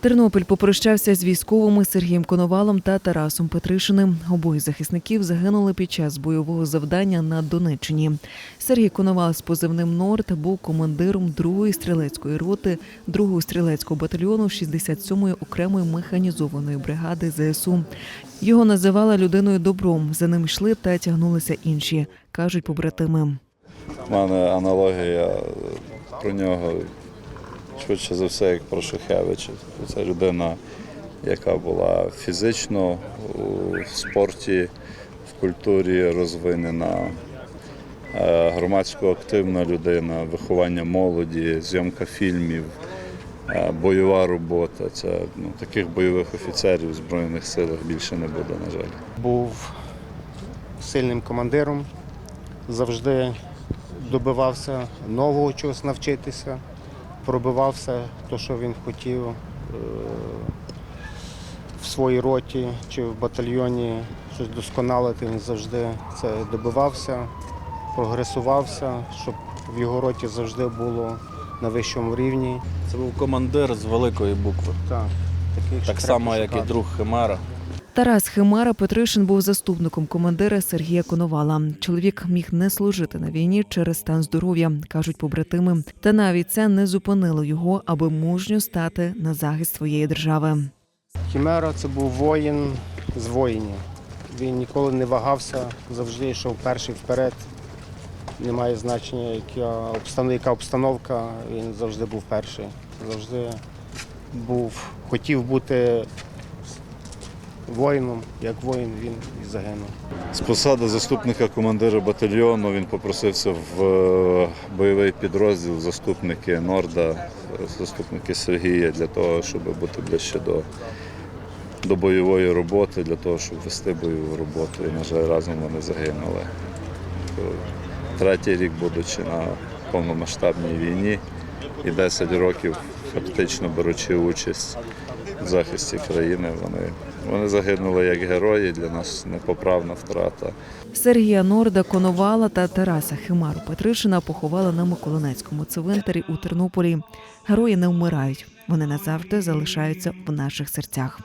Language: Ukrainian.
Тернопіль попрощався з військовими Сергієм Коновалом та Тарасом Петришиним. Обоє захисників загинули під час бойового завдання на Донеччині. Сергій Коновал з позивним Норд був командиром 2-ї стрілецької роти 2-го стрілецького батальйону 67-ї окремої механізованої бригади ЗСУ. Його називали людиною добром. За ним йшли та тягнулися інші, кажуть побратими. У мене аналогія про нього швидше за все, як про Шухевича. Це людина, яка була фізично у спорті, в культурі розвинена, е, громадсько активна людина, виховання молоді, зйомка фільмів, е, бойова робота. Це ну, таких бойових офіцерів в Збройних силах більше не буде, на жаль. був сильним командиром, завжди добивався нового чогось навчитися, пробивався те, що він хотів е, в своїй роті чи в батальйоні щось досконалити. Він завжди це добивався, прогресувався, щоб в його роті завжди було на вищому рівні. Це був командир з великої букви. Так, таких Так само, як і друг Химера. Тарас Химара Петришин був заступником командира Сергія Коновала. Чоловік міг не служити на війні через стан здоров'я, кажуть побратими. Та навіть це не зупинило його, аби мужньо стати на захист своєї держави. Хімера це був воїн з воїнів. Він ніколи не вагався, завжди йшов перший вперед. Немає значення, яка обстановка, обстановка, він завжди був перший. Завжди був, хотів бути воїном, як воїн він і загинув. З посади заступника командира батальйону він попросився в е, бойовий підрозділ заступники Норда, е, заступники Сергія для того, щоб бути ближче до, до бойової роботи, для того, щоб вести бойову роботу. І, на жаль, разом вони загинули. Третій рік, будучи на повномасштабній війні, і 10 років фактично беручи участь захисті країни, вони, вони загинули як герої. Для нас непоправна втрата. Сергія Норда, Коновала та Тараса Химару Петришина поховали на Миколинецькому цвинтарі у Тернополі. Герої не вмирають. Вони назавжди залишаються в наших серцях.